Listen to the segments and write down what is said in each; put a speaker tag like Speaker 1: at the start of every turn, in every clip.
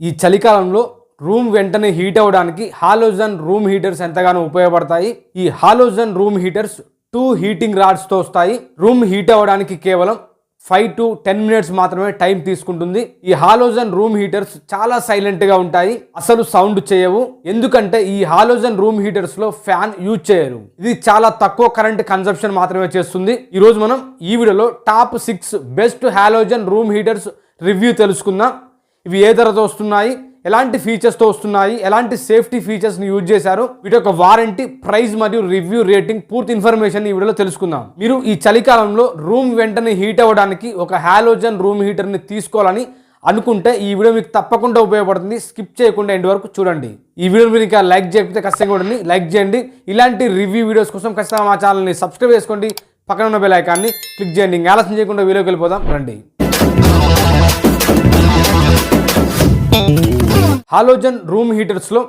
Speaker 1: ఈ చలికాలంలో రూమ్ వెంటనే హీట్ అవ్వడానికి హాలోజన్ రూమ్ హీటర్స్ ఎంతగానో ఉపయోగపడతాయి. ఈ halogen room heaters two heating రాడ్స్తో వస్తాయి. రూమ్ హీట్ అవ్వడానికి కేవలం ఫైవ్ టు టెన్ మినిట్స్ మాత్రమే టైం తీసుకుంటుంది. ఈ హాలోజన్ రూమ్ హీటర్స్ చాలా సైలెంట్గా ఉంటాయి. అసలు సౌండ్ చేయవు. ఎందుకంటే ఈ హాలోజన్ రూమ్ హీటర్స్లో ఫ్యాన్ యూజ్ చేయరు. ఇది చాలా తక్కువ కరెంట్ కన్సంప్షన్ మాత్రమే చేస్తుంది. ఈ రోజు మనం ఈ వీడియోలో top six best halogen room heaters review తెలుసుకుందాం. ఇవి ఏ ధరతో వస్తున్నాయి? ఎలాంటి ఫీచర్స్తో వస్తున్నాయి? ఎలాంటి సేఫ్టీ ఫీచర్స్ని యూజ్ చేశారు? వీటి యొక్క వారంటీ ప్రైస్ మరియు రివ్యూ రేటింగ్ పూర్తి ఇన్ఫర్మేషన్ ఈ వీడియోలో తెలుసుకుందాం. మీరు ఈ చలికాలంలో రూమ్ వెంటనే హీట్ అవ్వడానికి ఒక హాలోజన్ రూమ్ హీటర్ని తీసుకోవాలని అనుకుంటే ఈ వీడియో మీకు తప్పకుండా ఉపయోగపడుతుంది. స్కిప్ చేయకుండా ఎండ్ వరకు చూడండి. ఈ వీడియో మీరు ఇంకా లైక్ చేయకపోతే ఖచ్చితంగా ఉండండి లైక్ చేయండి. ఇలాంటి రివ్యూ వీడియోస్ కోసం ఖచ్చితంగా మా ఛానల్ని సబ్స్క్రైబ్ చేసుకోండి. పక్కన ఉన్న బెల్ ఐకాన్ని క్లిక్ చేయండి. ఇంకా ఆలస్యం చేయకుండా వీడియోకి వెళ్ళిపోదాం. రండి. Halogen room హీటర్స్లో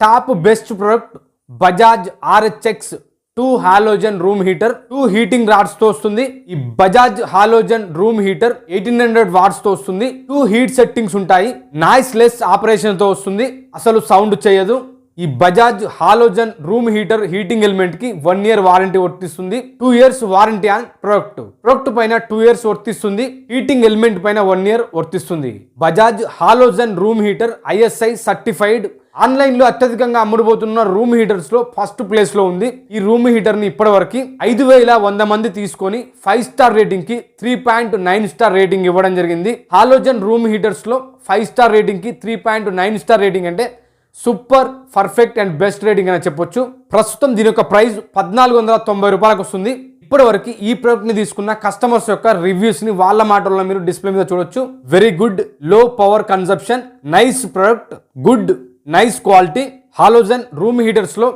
Speaker 1: top best product Bajaj RHX two halogen room heater two heating రాడ్స్తో వస్తుంది. ఈ Bajaj halogen room heater eighteen hundred వాట్స్తో వస్తుంది. టూ హీట్ సెట్టింగ్స్ ఉంటాయి. నాయిస్ లెస్ ఆపరేషన్తో వస్తుంది. అసలు సౌండ్ చేయదు. ఈ Bajaj halogen room heater heating ఎలిమెంట్కి one year warranty వర్తిస్తుంది. Two years warranty on product. Product పైన టూ ఇయర్స్ వర్తిస్తుంది. హీటింగ్ ఎలిమెంట్ పైన వన్ ఇయర్ వర్తిస్తుంది. Bajaj halogen room heater ISI certified. ఆన్లైన్లో అత్యధికంగా అమ్ముడుపోతున్న రూమ్ హీటర్స్లో ఫస్ట్ ప్లేస్లో ఉంది. ఈ రూమ్ హీటర్ని ఇప్పటివరకు ఐదు వేల వంద మంది తీసుకొని five star రేటింగ్కి three point nine star rating ఇవ్వడం జరిగింది. హాలోజన్ రూమ్ హీటర్స్లో five star రేటింగ్కి three point nine star rating అంటే super perfect and best rating అని చెప్పొచ్చు. ప్రస్తుతం దీని యొక్క ప్రైస్ పద్నాలుగు వందల తొంభై రూపాయలకు వస్తుంది. ఇప్పటివరకు ఈ ప్రోడక్ట్ని తీసుకున్న కస్టమర్స్ యొక్క రివ్యూస్ని వాళ్ళ మాటల్లో మీరు డిస్ప్లే మీద చూడొచ్చు. Very గుడ్లో power consumption nice product good nice quality halogen room హీటర్స్లో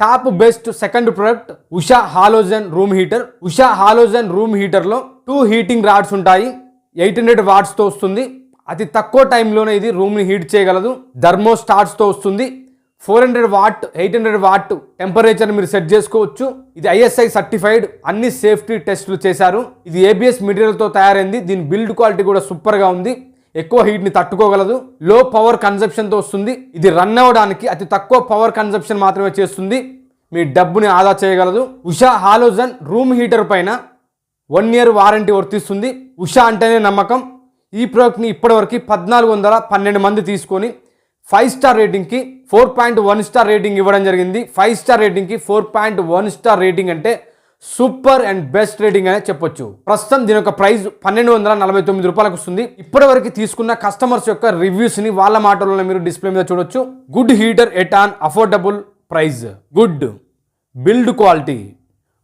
Speaker 1: top best second product Usha halogen room heater Usha halogen room హీటర్లో two heating rods ఉంటాయి. ఎయిట్ హండ్రెడ్ వాట్స్తో వస్తుంది. అతి తక్కువ టైంలోనే ఇది రూమ్ని హీట్ చేయగలదు. థర్మోస్టార్ట్స్తో వస్తుంది. Four hundred watt eight hundred watt temperature మీరు సెట్ చేసుకోవచ్చు. ఇది ఐఎస్ఐ సర్టిఫైడ్ అన్ని సేఫ్టీ టెస్టులు చేశారు. ఇది ఏబిఎస్ మెటీరియల్తో తయారైంది. దీని బిల్డ్ క్వాలిటీ కూడా సూపర్గా ఉంది. ఎక్కువ హీట్ని తట్టుకోగలదు. లో పవర్ కన్సప్షన్తో వస్తుంది. ఇది రన్ అవ్వడానికి అతి తక్కువ పవర్ కన్సప్షన్ మాత్రమే చేస్తుంది. మీ డబ్బుని ఆదా చేయగలదు. ఉషా హాలోజన్ రూమ్ హీటర్ పైన వన్ ఇయర్ వారంటీ వర్తిస్తుంది. ఉషా అంటేనే నమ్మకం. ఈ ప్రోడక్ట్ని ఇప్పటివరకు పద్నాలుగు వందల పన్నెండు మంది తీసుకొని five star రేటింగ్కి four point one star rating ఇవ్వడం జరిగింది. Five star రేటింగ్కి four point one star rating అంటే సూపర్ అండ్ బెస్ట్ రేటింగ్ అనే చెప్పొచ్చు. ప్రస్తుతం దీని యొక్క ప్రైస్ పన్నెండు వందల నలభై తొమ్మిది రూపాయలకు వస్తుంది. ఇప్పటివరకు తీసుకున్న కస్టమర్స్ యొక్క రివ్యూస్ని వాళ్ళ మాటల్లో మీరు డిస్ప్లే మీద చూడొచ్చు. Good heater at an affordable price. Good build quality.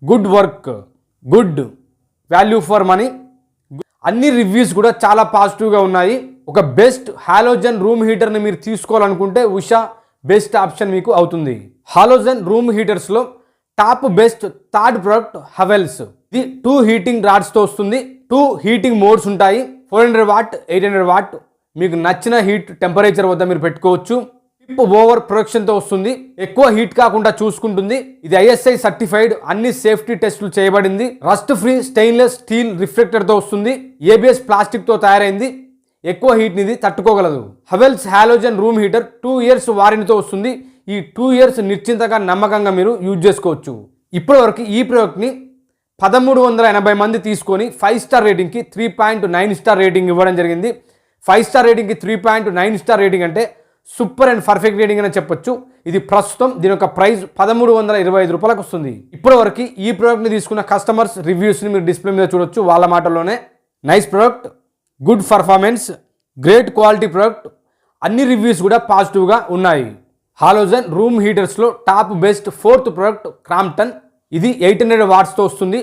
Speaker 1: Good work. Good value for money. అన్ని రివ్యూస్ కూడా చాలా పాజిటివ్గా ఉన్నాయి. ఒక బెస్ట్ హాలోజన్ రూమ్ హీటర్ని మీరు తీసుకోవాలనుకుంటే ఉషా బెస్ట్ ఆప్షన్ మీకు అవుతుంది. Halogen room హీటర్స్లో top best third product Havells ఇది టూ హీటింగ్ రాడ్స్తో వస్తుంది. టూ హీటింగ్ మోడ్స్ ఉంటాయి. Four hundred watt eight hundred watt మీకు నచ్చిన హీట్ టెంపరేచర్ వద్ద మీరు పెట్టుకోవచ్చు. ఓవర్ ప్రొడక్షన్తో వస్తుంది. ఎక్కువ హీట్ కాకుండా చూసుకుంటుంది. ఇది ఐఎస్ఐ సర్టిఫైడ్ అన్ని సేఫ్టీ టెస్టులు చేయబడింది. రస్ట్ ఫ్రీ స్టెయిన్లెస్ స్టీల్ రిఫ్లెక్టర్తో వస్తుంది. ఏబిఎస్ ప్లాస్టిక్తో తయారైంది. ఎక్కువ హీట్ని ఇది తట్టుకోగలదు. Havells halogen room heater two years వారంటీతో వస్తుంది. ఈ టూ ఇయర్స్ నిశ్చింతగా నమ్మకంగా మీరు యూజ్ చేసుకోవచ్చు. ఇప్పటివరకు ఈ ప్రోడక్ట్ని పదమూడు వందల ఎనభై మంది తీసుకొని five star రేటింగ్కి three point nine star rating ఇవ్వడం జరిగింది. Five star రేటింగ్కి three point nine star rating అంటే సూపర్ అండ్ పర్ఫెక్ట్ రీడింగ్ అని చెప్పొచ్చు. ఇది ప్రస్తుతం దీని యొక్క ప్రైస్ పదమూడు వందల ఇరవై ఐదు రూపాయలకు వస్తుంది. ఇప్పటివరకు ఈ ప్రోడక్ట్ని తీసుకున్న కస్టమర్స్ రివ్యూస్ని మీరు డిస్ప్లే మీద చూడొచ్చు. వాళ్ళ మాటల్లోనే nice product good performance great quality product అన్ని రివ్యూస్ కూడా పాజిటివ్గా ఉన్నాయి. Halogen room హీటర్స్లో top best fourth product Crompton. ఇది ఎయిట్ హండ్రెడ్ వాట్స్తో వస్తుంది.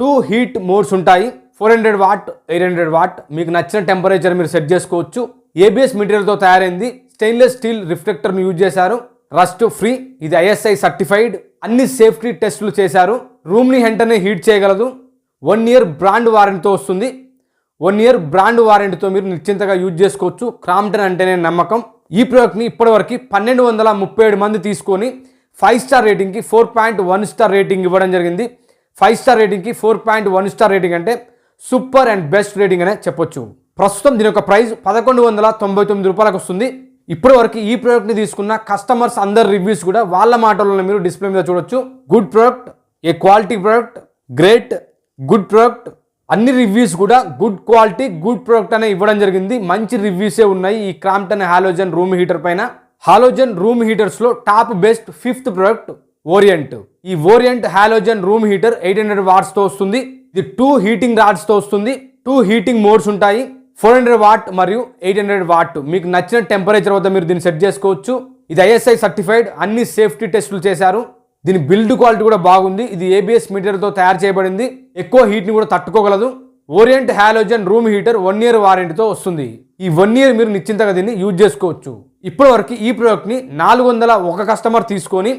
Speaker 1: టూ హీట్ మోడ్స్ ఉంటాయి. Four hundred watt eight hundred watt. మీకు నచ్చిన టెంపరేచర్ మీరు సెట్ చేసుకోవచ్చు. ఏబిఎస్ మెటీరియల్తో తయారైంది. స్టెయిన్లెస్ స్టీల్ రిఫ్లెక్టర్ను యూజ్ చేశారు. రస్ట్ ఫ్రీ ఇది ఐఎస్ఐ సర్టిఫైడ్. అన్ని సేఫ్టీ టెస్టులు చేశారు. రూమ్ని వెంటనే హీట్ చేయగలదు. వన్ ఇయర్ బ్రాండ్ వారెంట్తో వస్తుంది. వన్ ఇయర్ బ్రాండ్ వారెంట్తో మీరు నిశ్చింతగా యూజ్ చేసుకోవచ్చు. క్రాంప్టన్ అంటేనే నమ్మకం. ఈ ప్రోడక్ట్ని ఇప్పటివరకు పన్నెండు వందల ముప్పై ఏడు మంది తీసుకొని five star రేటింగ్కి four point one star rating ఇవ్వడం జరిగింది. Five star రేటింగ్కి four point one star rating అంటే సూపర్ అండ్ బెస్ట్ రేటింగ్ అనే చెప్పొచ్చు. ప్రస్తుతం దీని యొక్క ప్రైస్ పదకొండు వందల తొంభై తొమ్మిది రూపాయలకు వస్తుంది. ఇప్పటి వరకు ఈ ప్రోడక్ట్ని తీసుకున్న కస్టమర్స్ అందరి రివ్యూస్ కూడా వాళ్ళ మాటల్లో మీరు డిస్ప్లే మీద చూడొచ్చు. Good product a quality product great good product అన్ని రివ్యూస్ కూడా గుడ్ క్వాలిటీ గుడ్ ప్రోడక్ట్ అనే ఇవ్వడం జరిగింది. మంచి రివ్యూసే ఉన్నాయి. ఈ క్రాంప్టన్ హాలోజన్ రూమ్ హీటర్ పైన. Halogen room హీటర్స్లో top best fifth product Orient ఈ Orient halogen room heater eight hundred వాట్స్తో వస్తుంది. ఇది టూ హీటింగ్ రాడ్స్తో వస్తుంది. టూ హీటింగ్ మోడ్స్ ఉంటాయి. ఫోర్ హండ్రెడ్ వాట్ మరియు ఎయిట్ హండ్రెడ్ వాట్. మీకు నచ్చిన టెంపరేచర్ వద్ద మీరు దీన్ని సెట్ చేసుకోవచ్చు. ఇది ఐఎస్ఐ సర్టిఫైడ్ అన్ని సేఫ్టీ టెస్టులు చేశారు. దీని బిల్డ్ క్వాలిటీ కూడా బాగుంది. ఇది ఏబిఎస్ మీటర్తో తయారు చేయబడింది. ఎక్కువ హీట్ని కూడా తట్టుకోగలదు. Orient halogen room heater one year వారంటీతో వస్తుంది. ఈ వన్ ఇయర్ మీరు నిశ్చింతగా దీన్ని యూజ్ చేసుకోవచ్చు. ఇప్పటివరకు ఈ ప్రోడక్ట్ని నాలుగు వందల ఒక కస్టమర్ తీసుకొని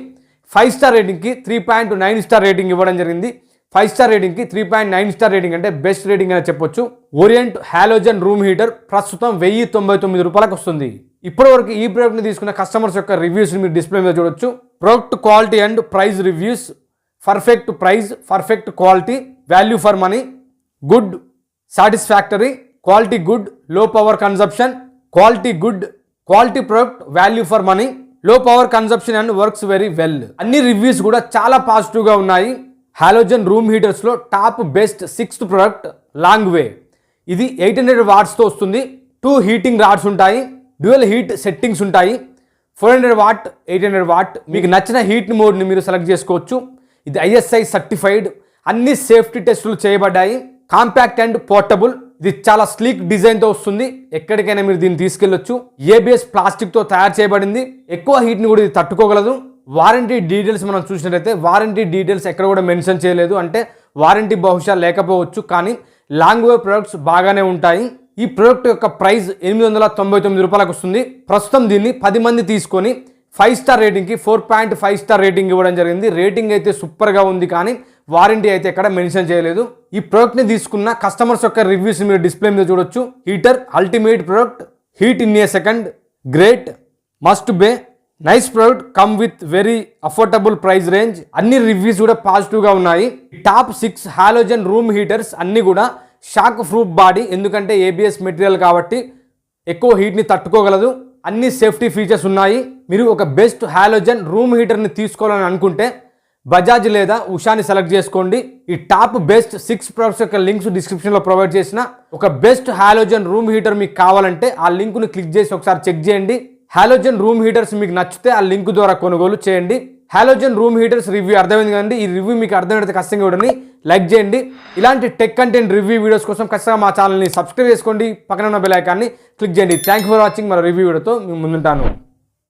Speaker 1: five star రేటింగ్కి three point nine star rating ఇవ్వడం జరిగింది. Five star రేటింగ్కి three point nine star rating అంటే బెస్ట్ రేటింగ్ అని చెప్పొచ్చు. ఓరియంట్ హాలోజన్ రూమ్ హీటర్ ప్రస్తుతం వెయ్యి తొంభై తొమ్మిది రూపాయలకు వస్తుంది. ఇప్పటివరకు ఈ ప్రోడక్ట్ని తీసుకున్న కస్టమర్స్ యొక్క రివ్యూస్ని మీరు డిస్ప్లే మీద చూడొచ్చు. Product quality and price reviews. Perfect price perfect quality value for money good satisfactory quality గుడ్లో power consumption quality good quality product value for money low power consumption and works very well. అన్ని reviews కూడా చాలా పాజిటివ్గా ఉన్నాయి. Halogen room హీటర్స్లో top best sixth product Longway ఇది eight hundred వాట్స్తో వస్తుంది. Two heating rods ఉంటాయి. Dual heat settings ఉంటాయి. Four hundred watt eight hundred watt మీకు నచ్చిన హీట్ మోడ్ని మీరు సెలెక్ట్ చేసుకోవచ్చు. ఇది ఐఎస్ఐ సర్టిఫైడ్ అన్ని సేఫ్టీ టెస్టులు చేయబడ్డాయి. కాంపాక్ట్ అండ్ పోర్టబుల్ ఇది చాలా స్లీక్ డిజైన్తో వస్తుంది. ఎక్కడికైనా మీరు దీన్ని తీసుకెళ్ళొచ్చు. ఏబిఎస్ ప్లాస్టిక్తో తయారు చేయబడింది. ఎక్కువ హీట్ని కూడా ఇది తట్టుకోగలదు. వారంటీ డీటెయిల్స్ మనం చూసినట్లయితే వారంటీ డీటెయిల్స్ ఎక్కడ కూడా మెన్షన్ చేయలేదు. అంటే వారంటీ బహుశా లేకపోవచ్చు కానీ లాంగ్ వే ప్రొడక్ట్స్ బాగానే ఉంటాయి. ఈ ప్రోడక్ట్ యొక్క ప్రైస్ ఎనిమిది వందల తొంభై తొమ్మిది రూపాయలకు వస్తుంది. ప్రస్తుతం దీన్ని పది మంది తీసుకొని five star రేటింగ్కి four point five star rating ఇవ్వడం జరిగింది. రేటింగ్ అయితే సూపర్గా ఉంది కానీ వారంటీ అయితే ఎక్కడ మెన్షన్ చేయలేదు. ఈ ప్రోడక్ట్ని తీసుకున్న కస్టమర్స్ యొక్క రివ్యూస్ మీరు డిస్ప్లే మీద చూడొచ్చు. Heater ultimate product heat in a second great must buy nice product come with very affordable price range అన్ని రివ్యూస్ కూడా పాజిటివ్గా ఉన్నాయి. Top six halogen room heaters అన్నీ కూడా షాక్ ప్రూఫ్ బాడీ ఎందుకంటే ఏబిఎస్ మెటీరియల్ కాబట్టి ఎక్కువ హీట్ని తట్టుకోగలదు. అన్ని సేఫ్టీ ఫీచర్స్ ఉన్నాయి. మీరు ఒక బెస్ట్ హాలోజన్ రూమ్ హీటర్ని తీసుకోవాలని అనుకుంటే బజాజ్ లేదా ఉషాని సెలెక్ట్ చేసుకోండి. ఈ టాప్ బెస్ట్ సిక్స్ ప్రొడక్ట్స్ యొక్క లింక్స్ డిస్క్రిప్షన్లో ప్రొవైడ్ చేసిన ఒక బెస్ట్ హాలోజన్ రూమ్ హీటర్ మీకు కావాలంటే ఆ లింక్ను క్లిక్ చేసి ఒకసారి చెక్ చేయండి. హాలోజన్ రూమ్ హీటర్స్ మీకు నచ్చితే ఆ లింక్ ద్వారా కొనుగోలు చేయండి. హాలోజన్ రూమ్ హీటర్స్ రివ్యూ అర్థమైంది కదండి. ఈ రివ్యూ మీకు అర్థమైతే ఖచ్చితంగా ఇవ్వండి. లైక్ చేయండి. ఇలాంటి టెక్ కంటెంట్ రివ్యూ వీడియోస్ కోసం ఖచ్చితంగా మా ఛానల్ని సబ్స్క్రైబ్ చేసుకోండి. పక్కన ఉన్న బెల్ ఐకాన్ని క్లిక్ చేయండి. థ్యాంక్ యూ ఫర్ వాచింగ్ మరో రివ్యూ వీడియోతో మేము ముందుంటాను.